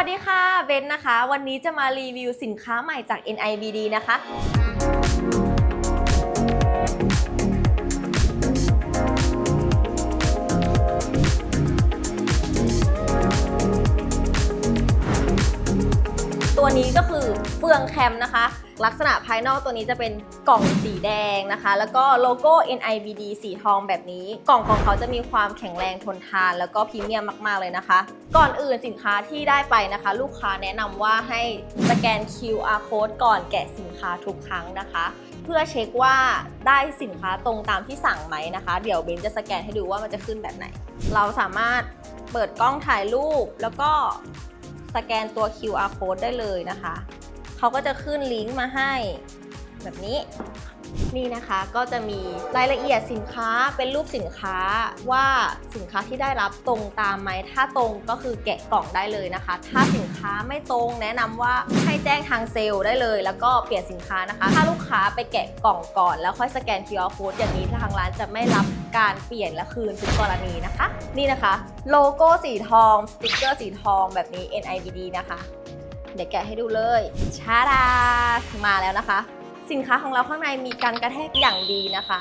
วัสดีค่ะ เบนนะคะ วันนี้จะมารีวิวสินค้าใหม่จาก NIBD นะคะ ตัวนี้ก็คือเฟืองแคมนะคะ ลักษณะภายนอกตัวนี้จะเป็นกล่องสีแดงนะคะ แล้วก็โลโก้ NIBD สีทองแบบนี้ กล่องของเขาจะมีความแข็งแรงทนทาน แล้วก็พรีเมียมมากๆเลยนะคะ ก่อนอื่นสินค้าที่ได้ไปนะคะ ลูกค้าแนะนำว่าให้สแกน QR code ก่อนแกะสินค้าทุกครั้งนะคะ เพื่อเช็คว่าได้สินค้าตรงตามที่สั่งไหมนะคะ เดี๋ยวเบนจะสแกนให้ดูว่ามันจะขึ้นแบบไหน เราสามารถเปิดกล้องถ่ายรูปแล้วก็ สแกนตัว QR code ได้เลยนะคะ เขาก็จะขึ้นลิงก์มาให้ แบบนี้ นี่นะคะก็จะมีรายละเอียดสินค้าเป็นรูปสินค้าว่าสินค้าที่ได้รับตรงตามไหมถ้าตรงก็คือแกะกล่องได้เลยนะคะ ถ้าสินค้าไม่ตรงแนะนำว่าให้แจ้งทางเซลล์ได้เลย แล้วก็เปลี่ยนสินค้านะคะ ถ้าลูกค้าไปแกะกล่องก่อน แล้วค่อยสแกน QR code อย่างนี้ทางร้านจะไม่รับการเปลี่ยนและคืนทุกกรณีนะคะ นี่นะคะ โลโก้สีทองสติ๊กเกอร์สีทองแบบนี้ NIBD นะคะ เดี๋ยวแกะให้ดูเลยชาดามาแล้วนะคะ สินค้าของเราข้างในมีการกระแทกอย่างดีนะคะ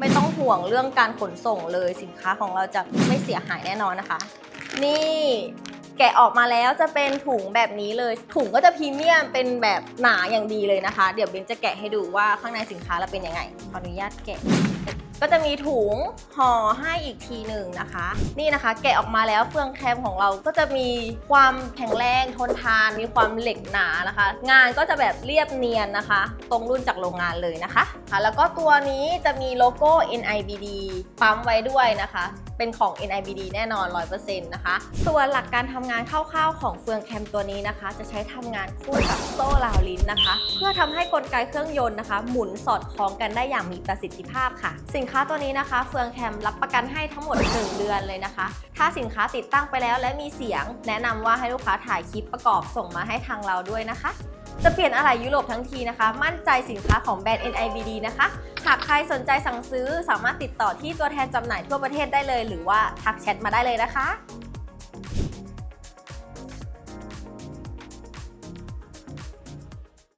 ไม่ต้องห่วงเรื่องการขนส่งเลยสินค้าของเราจะไม่เสียหายแน่นอนนะคะ นี่แกะออกมาแล้วจะเป็นถุงแบบนี้เลย ถุงก็จะพรีเมียมเป็นแบบหนาอย่างดีเลยนะคะ เดี๋ยวเบนจะแกะให้ดูว่าข้างในสินค้าเราเป็นยังไงขออนุญาตแกะก็จะมีถุงห่อให้อีกทีหนึ่งนะคะ นี่นะคะ แกะออกมาแล้วเฟืองแคมของเราก็จะมีความแข็งแรงทนทาน มีความเหล็กหนานะคะ งานก็จะแบบเรียบเนียนนะคะ ตรงรุ่นจากโรงงานเลยนะคะค่ะแล้วก็ตัวนี้จะมีโลโก้ NIBD ปั๊มไว้ด้วยนะคะ เป็นของ NIBD แน่นอน 100%นะคะ ส่วนหลักการทำงานคร่าวๆของเฟืองแคมตัวนี้นะคะ จะใช้ทำงานคู่กับโซ่ราวลิ้นนะคะ เพื่อทำให้กลไกเครื่องยนต์นะคะ หมุนสอดคล้องกันได้อย่างมีประสิทธิภาพค่ะสิ่งนค้าตัวนี้นะคะ เฟืองแคมรับประกันให้ทั้งหมด 1 เดือนเลยนะคะ ถ้าสินค้าติดตั้งไปแล้วและมีเสียง แนะนำว่าให้ลูกค้าถ่ายคลิปประกอบส่งมาให้ทางเราด้วยนะคะ จะเปลี่ยนอะไรยุโรปทั้งทีนะคะ มั่นใจสินค้าของแบรนด์ NIBD นะคะ หากใครสนใจสั่งซื้อสามารถติดต่อที่ตัวแทนจำหน่ายทั่วประเทศได้เลย หรือว่าทักแชทมาได้เลยนะคะ